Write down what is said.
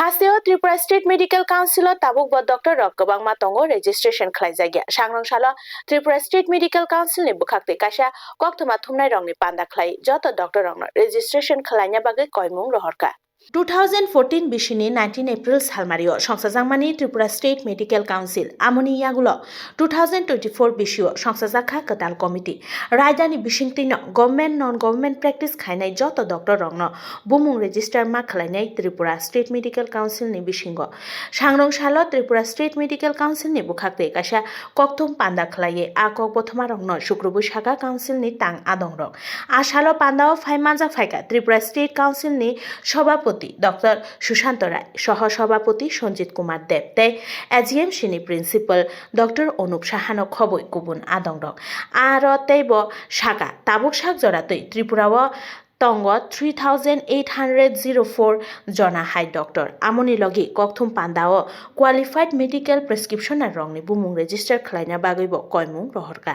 হাসিও Tripura state medical কাউন্সিলত তাবুক ব ডক্টর রক গবাংमा tongo registration khlaijagya sangrong salo Tripura state medical council ni bukhakte kaisa koktoma thumnai rongni panda khlai joto doctor rongno registration khlaina bagui koimung rohorka 2014 বিশিনি 19 April সালমারিও সংসাজাংমানি Tripura state medical council আমনি ইয়াগুলো 2024 বিশিও সংসাজাখা কতাল কমিটি। রায়দানি বিশিংতিন গভর্নমেন্ট নন গভর্নমেন্ট প্র্যাকটিস খাইনাই যত ডক্টর রংন বুমুং রেজিস্টার মা খালাইনাই Tripura state medical council ni বিশিঙ্গ সাংরং সাল Tripura state medical council ni বুখাকতে কাশা, ককথম পান্দা খালাইয়ে, আ কক প্রথমা রংন শুক্রবু সাকা কাউন্সিল ni তাং আদং রং। আশালো পান্দাও ফাইমানজা ফাইকা, ত্রিপুরা স্টেট কাউন্সিল ni সভাপতি ডক্টর সুশান্ত রায় সহ সভাপতি সঞ্জিত কুমার দেব, তাই এজিএম সিনি প্রিন্সিপাল ডক্টর অনুপ সাহানো খবই গুবুন আদং রং। আর তেইব সাকা তাবুক সাক জরাতৈ ত্রিপুরাও তঙ্গ three thousand eight hundred zero four জনা হাই ডক্টর। আমনি লগে ককথুম পান্দাও কোয়ালিফাইড মেডিকেল প্রেসক্রিপশনার রংনি বুমুং রেজিস্টার খালাইনা বাগৈব কয়মুং রহরকা।